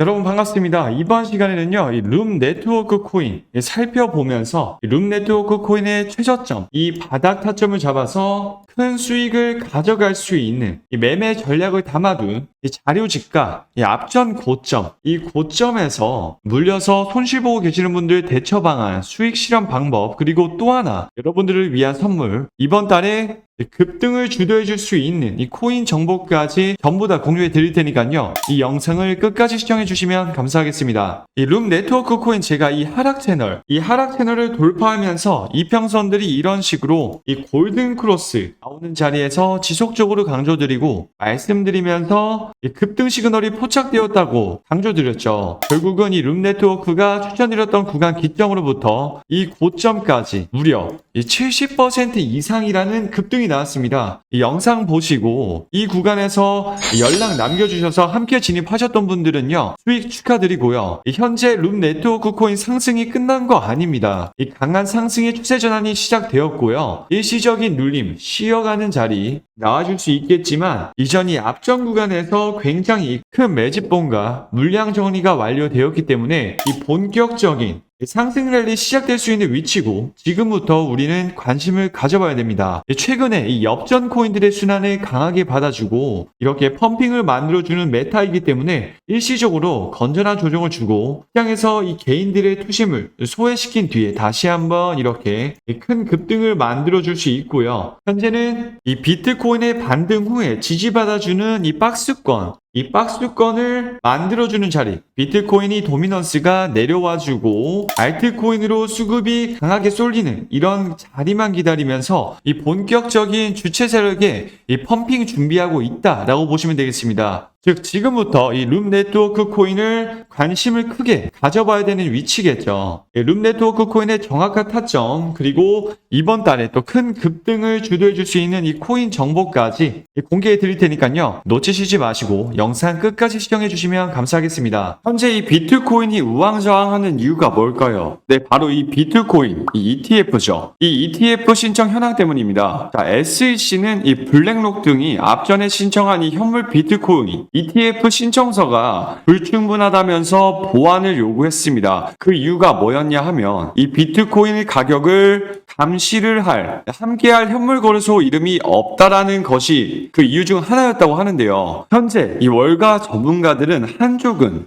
여러분 반갑습니다. 이번 시간에는요, 이룸 네트워크 코인 살펴보면서 이룸 네트워크 코인의 최저점, 이 바닥 타점을 잡아서 큰 수익을 가져갈 수 있는 이 매매 전략을 담아둔 이 자료집과 이 앞전 고점, 이 고점에서 물려서 손실 보고 계시는 분들 대처 방안, 수익 실현 방법, 그리고 또 하나 여러분들을 위한 선물 이번 달에 급등을 주도해 줄 수 있는 이 코인 정보까지 전부 다 공유해 드릴 테니까요. 이 영상을 끝까지 시청해 주시면 감사하겠습니다. 이 룸 네트워크 코인 제가 이 하락 채널, 이 하락 채널을 돌파하면서 이평선들이 이런 식으로 이 골든 크로스 나오는 자리에서 지속적으로 강조드리고 말씀드리면서 이 급등 시그널이 포착되었다고 강조드렸죠. 결국은 이 룸 네트워크가 추천드렸던 구간 기점으로부터 이 고점까지 무려 이 70% 이상이라는 급등이 나왔습니다. 이 영상 보시고 이 구간에서 연락 남겨주셔서 함께 진입하셨던 분들은요 수익 축하드리고요. 이 현재 룸 네트워크 코인 상승이 끝난 거 아닙니다. 이 강한 상승의 추세 전환이 시작되었고요. 일시적인 눌림, 쉬어가는 자리 나와줄 수 있겠지만 이전이 앞전 구간에서 굉장히 큰 매집본과 물량 정리가 완료되었기 때문에 이 본격적인 상승 랠리 시작될 수 있는 위치고 지금부터 우리는 관심을 가져봐야 됩니다. 최근에 이 엽전 코인들의 순환을 강하게 받아주고 이렇게 펌핑을 만들어주는 메타이기 때문에 일시적으로 건전한 조정을 주고 시장에서 이 개인들의 투심을 소외시킨 뒤에 다시 한번 이렇게 큰 급등을 만들어줄 수 있고요. 현재는 이 비트코인의 반등 후에 지지받아주는 이 박스권 이 박스권을 만들어주는 자리 비트코인이 도미넌스가 내려와주고 알트코인으로 수급이 강하게 쏠리는 이런 자리만 기다리면서 이 본격적인 주체 세력의 이 펌핑 준비하고 있다라고 보시면 되겠습니다. 즉 지금부터 이 룸 네트워크 코인을 관심을 크게 가져봐야 되는 위치겠죠. 이룸 네트워크 코인의 정확한 타점 그리고 이번 달에 또 큰 급등을 주도해 줄 수 있는 이 코인 정보까지 공개해 드릴 테니까요. 놓치시지 마시고 영상 끝까지 시청해 주시면 감사하겠습니다. 현재 이 비트코인이 우왕좌왕하는 이유가 뭘까요? 네, 바로 이 비트코인, 이 ETF죠. 이 ETF 신청 현황 때문입니다. 자, SEC는 이 블랙록 등이 앞전에 신청한 이 현물 비트코인 ETF 신청서가 불충분하다면서 보완을 요구했습니다. 그 이유가 뭐였냐 하면 이 비트코인의 가격을 감시를 할, 함께할 현물 거래소 이름이 없다라는 것이 그 이유 중 하나였다고 하는데요. 현재 이 월가 전문가들은 한쪽은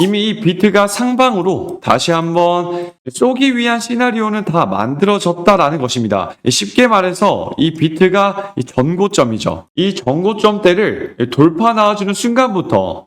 이미 이 비트가 상방으로 다시 한번 쏘기 위한 시나리오는 다 만들어졌다라는 것입니다. 쉽게 말해서 이 비트가 이 전고점이죠. 이 전고점 대를 돌파 나와주는 순간부터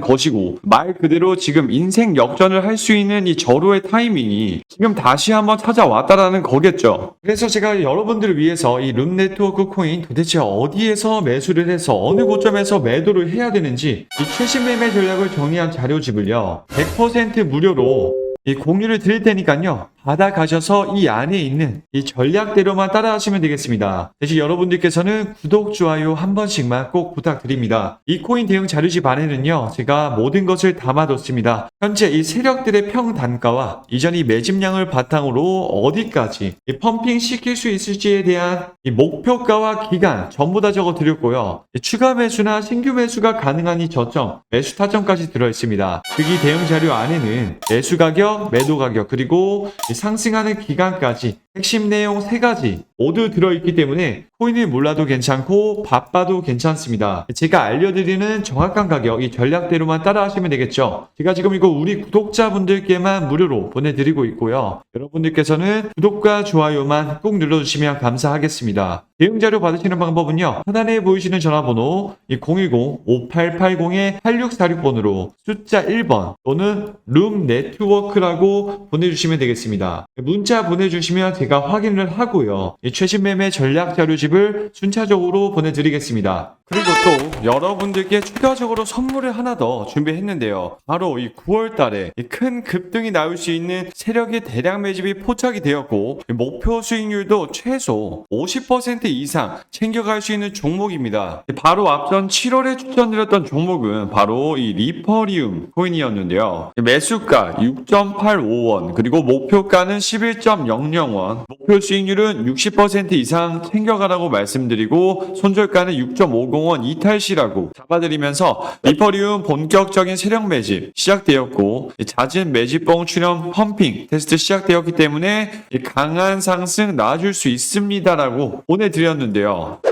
것이고 말 그대로 지금 인생 역전을 할 수 있는 이 절호의 타이밍이 지금 다시 한번 찾아왔다라는 거겠죠. 그래서 제가 여러분들을 위해서 이 룸 네트워크 코인 도대체 어디에서 매수를 해서 어느 고점에서 매도를 해야 되는지 이 최신 매매 전략을 정리한 자료집을요 100% 무료로 이 공유를 드릴 테니까요. 받아가셔서 이 안에 있는 이 전략대로만 따라하시면 되겠습니다. 대신 여러분들께서는 구독, 좋아요 한 번씩만 꼭 부탁드립니다. 이 코인 대응 자료집 안에는요. 제가 모든 것을 담아뒀습니다. 현재 이 세력들의 평 단가와 이전 이 매집량을 바탕으로 어디까지 이 펌핑 시킬 수 있을지에 대한 이 목표가와 기간 전부 다 적어 드렸고요. 이 추가 매수나 신규 매수가 가능한 이 저점, 매수 타점까지 들어있습니다. 특이 대응 자료 안에는 매수 가격, 매도 가격, 그리고 이 상승하는 기간까지 핵심 내용 세 가지 모두 들어있기 때문에 코인을 몰라도 괜찮고 바빠도 괜찮습니다. 제가 알려드리는 정확한 가격 이 전략대로만 따라하시면 되겠죠. 제가 지금 이거 우리 구독자분들께만 무료로 보내드리고 있고요. 여러분들께서는 구독과 좋아요만 꼭 눌러주시면 감사하겠습니다. 대응 자료 받으시는 방법은요. 하단에 보이시는 전화번호 010-5880-8646번으로 숫자 1번 또는 룸 네트워크라고 보내주시면 되겠습니다. 문자 보내주시면 제가 제가 확인을 하고요. 이 최신 매매 전략 자료집을 순차적으로 보내드리겠습니다. 그리고 또 여러분들께 추가적으로 선물을 하나 더 준비했는데요. 바로 이 9월 달에 이큰 급등이 나올 수 있는 세력의 대량 매집이 포착이 되었고 이 목표 수익률도 최소 50% 이상 챙겨갈 수 있는 종목입니다. 바로 앞선 7월에 추천드렸던 종목은 바로 이 리퍼리움 코인이었는데요. 매수가 6.85원 그리고 목표가는 11.00원 목표 수익률은 60% 이상 챙겨가라고 말씀드리고 손절가는 6.50원 이탈시라고 잡아드리면서 리퍼리움 본격적인 세력 매집 시작되었고 이 잦은 매집봉 출현 펌핑 테스트 시작되었기 때문에 이 강한 상승 나와줄 수 있습니다라고 보내드렸는데요.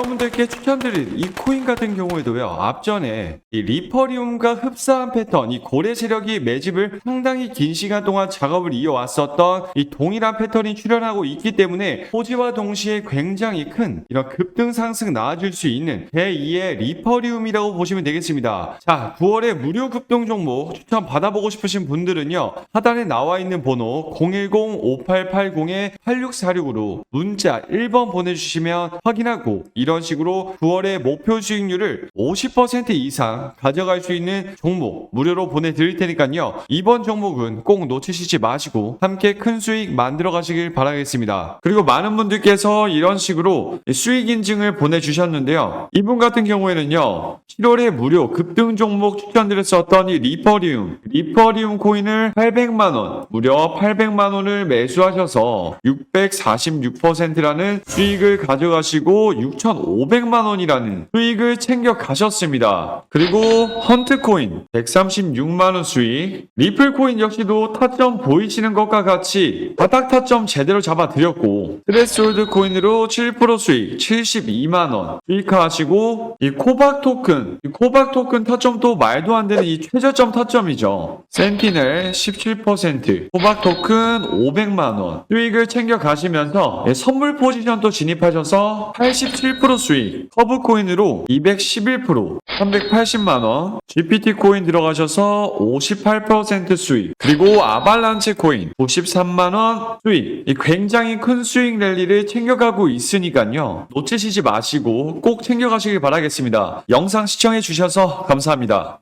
분들께 추천드릴 이 코인 같은 경우에도요 앞전에 이 리퍼리움과 흡사한 패턴 이 고래 세력이 매집을 상당히 긴 시간 동안 작업을 이어왔었던 이 동일한 패턴이 출현하고 있기 때문에 호지와 동시에 굉장히 큰 이런 급등 상승 나와줄 수 있는 제2의 리퍼리움이라고 보시면 되겠습니다. 자 9월에 무료 급등 종목 추천 받아보고 싶으신 분들은요 하단에 나와 있는 번호 010-5880-8646으로 문자 1번 보내주시면 확인하고 이런 식으로 9월의 목표 수익률을 50% 이상 가져갈 수 있는 종목 무료로 보내드릴 테니까요. 이번 종목은 꼭 놓치시지 마시고 함께 큰 수익 만들어 가시길 바라겠습니다. 그리고 많은 분들께서 이런 식으로 수익 인증을 보내주셨는데요. 이분 같은 경우에는요 7월에 무료 급등 종목 추천드렸었던 이 리퍼리움 리퍼리움 코인을 800만원 무려 800만원을 매수하셔서 646%라는 수익을 가져가시고 6,500만 원이라는 수익을 챙겨 가셨습니다. 그리고 헌트코인 136만 원 수익 리플코인 역시도 타점 보이시는 것과 같이 바닥 타점 제대로 잡아드렸고 트레스홀드 코인으로 7% 수익 72만 원 수익하시고 이 코박 토큰 이 코박 토큰 타점도 말도 안 되는 이 최저점 타점이죠. 센티넬 17% 호박 토큰 500만원 수익을 챙겨 가시면서 예, 선물 포지션도 진입하셔서 87% 수익. 커브 코인으로 211% 380만원. GPT 코인 들어가셔서 58% 수익. 그리고 아발란체 코인 93만원 수익. 이 굉장히 큰 수익 랠리를 챙겨가고 있으니까요. 놓치시지 마시고 꼭 챙겨가시길 바라겠습니다. 영상 시청해 주셔서 감사합니다